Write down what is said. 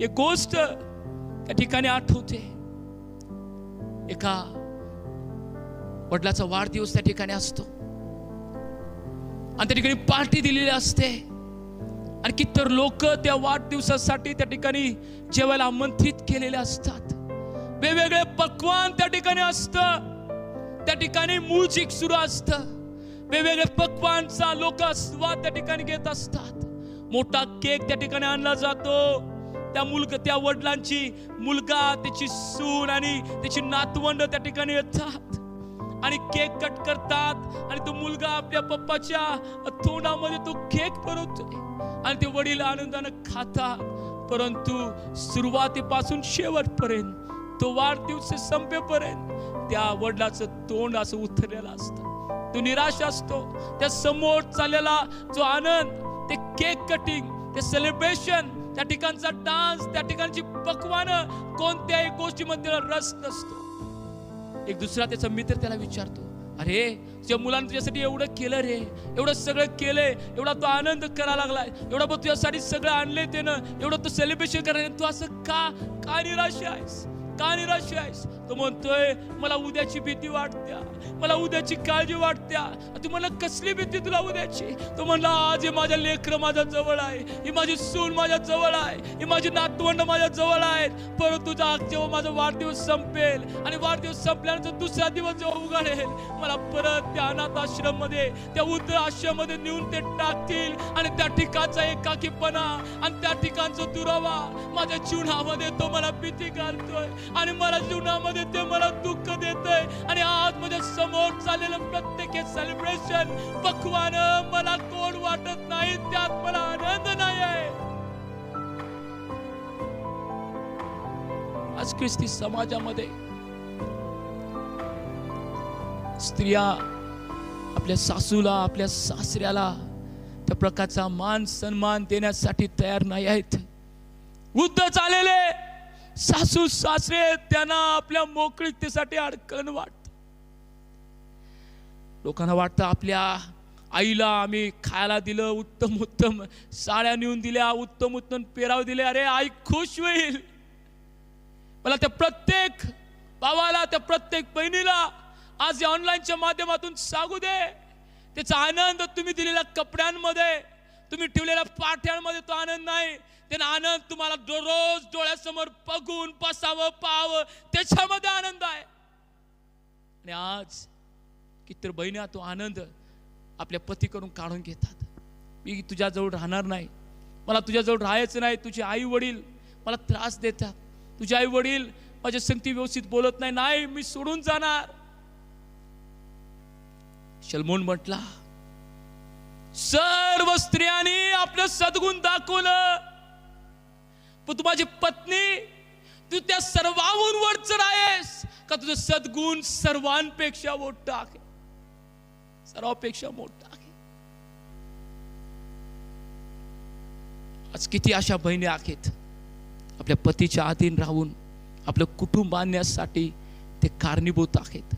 एक गोष्ट त्या ठिकाणी आठवते. एका वडिलाचा वाढदिवस त्या ठिकाणी असतो. आणि त्या ठिकाणी पार्टी दिलेली असते. आणि कितर लोक त्या वाढदिवसासाठी त्या ठिकाणी जेवायला आमंत्रित केलेले असतात. वेगवेगळे पक्वान त्या ठिकाणी असतं. त्या ठिकाणी म्युझिक सुरू असतं. वेगवेगळे पक्वानचा लोक स्वाद त्या ठिकाणी घेत असतात. मोठा केक त्या ठिकाणी आणला जातो. त्या मुलगा त्या वडिलांची मुलगा त्याची सून आणि त्याची नातवंड त्या ठिकाणी येतात आणि केक कट करतात. आणि तो मुलगा आपल्या पप्पाच्या तोंडामध्ये तो केक भरवतोय आणि ते वडील आनंदानं खातात. परंतु सुरुवातीपासून शेवटपर्यंत तो वाढदिवस संपेपर्यंत त्या वडिलाचं तोंड असं उतरलेलं असतं. तो निराश असतो. त्या समोर चाललेला जो आनंद ते केक कटिंग ते सेलिब्रेशन त्या ठिकाणचा डान्स त्या ठिकाणची पकवान कोणत्याही गोष्टीमध्ये त्याला रस नसतो. एक दुसरा त्याचा मित्र त्याला विचारतो अरे तुझ्या मुलांनी तुझ्यासाठी एवढं केलं रे एवढं सगळं केलंय एवढा तो आनंद करायला लागलाय एवढा बघ तुझ्यासाठी सगळं आणलंय त्यानं एवढं तू सेलिब्रेशन करायला तू असं का का निराश आहेस? का निराश आहेस? तो म्हणतोय मला उद्याची भीती वाटत्या. मला उद्याची काळजी वाटत्या. तू मला कसली भीती तुला उद्याची? तो म्हणला आज हे माझ्या लेकर माझ्या जवळ आहे. ही माझी सून माझ्या जवळ आहे. ही माझी नातवंड माझ्या जवळ आहेत. परंतु आज जेव्हा माझा वाढदिवस संपेल आणि वाढदिवस संपल्यानंतर दुसरा दिवस जेव्हा उघडेल मला परत त्या अनाथ आश्रममध्ये त्या वृद्ध आश्रममध्ये नेऊन ते टाकतील आणि त्या ठिकाणचा एकाकीपणा आणि त्या ठिकाणचा दुरावा माझ्या जीवनामध्ये तो मला भीती घालतोय आणि मला जीवनामध्ये देते मला दुःख देतोय. आणि आज माझ्यासमोर चाललेलं प्रत्येक सेलिब्रेशन पक्वान मला कोण वाटत नाही त्यात मला आनंद नाही आहे आज ख्रिस्ती समाजामध्ये स्त्रिया आपल्या सासूला आपल्या सासऱ्याला त्या प्रकारचा मान सन्मान देण्यासाठी तयार नाही आहेत. वृद्ध चालेले सासू सासरे त्यांना आपल्या मोकळीकतेसाठी अडकण वाटत. लोकांना वाटतं आपल्या आईला आम्ही खायला दिलं उत्तम उत्तम साड्या नेऊन दिल्या उत्तम उत्तम पेराव दिले. अरे आई खुश होईल. मला त्या प्रत्येक भावाला त्या प्रत्येक बहिणीला आज या ऑनलाईनच्या माध्यमातून सांगू दे. त्याचा आनंद तुम्ही दिलेल्या कपड्यांमध्ये तुम्ही ठेवलेल्या पाठ्यांमध्ये तो आनंद नाही. त्यानं आनंद तुम्हाला दररोज डोळ्यासमोर बघून बसावं पाहावं त्याच्यामध्ये आनंद आहे. आणि आज किती बहिणी तो आनंद आपल्या पतीकडून काढून घेतात. मी तुझ्याजवळ राहणार नाही. मला तुझ्याजवळ राहायचं नाही. तुझे आई वडील मला त्रास देतात. तुझे आई वडील माझ्या संगती व्यवस्थित बोलत नाही. नाही मी सोडून जाणार. शलमोन म्हटला सर्व स्त्रियांनी आपलं सद्गुण दाखवलं. पण तू माझी पत्नी तू त्या सर्वाहून वरचर आहेस का तुझं सद्गुण सर्वांपेक्षा मोठं आहे? सर्वापेक्षा मोठं आहे. आज किती अशा बहिणी आहेत? आपल्या पतीच्या अधीन राहून आपलं कुटुंब आणण्यासाठी ते कारणीभूत आहेत.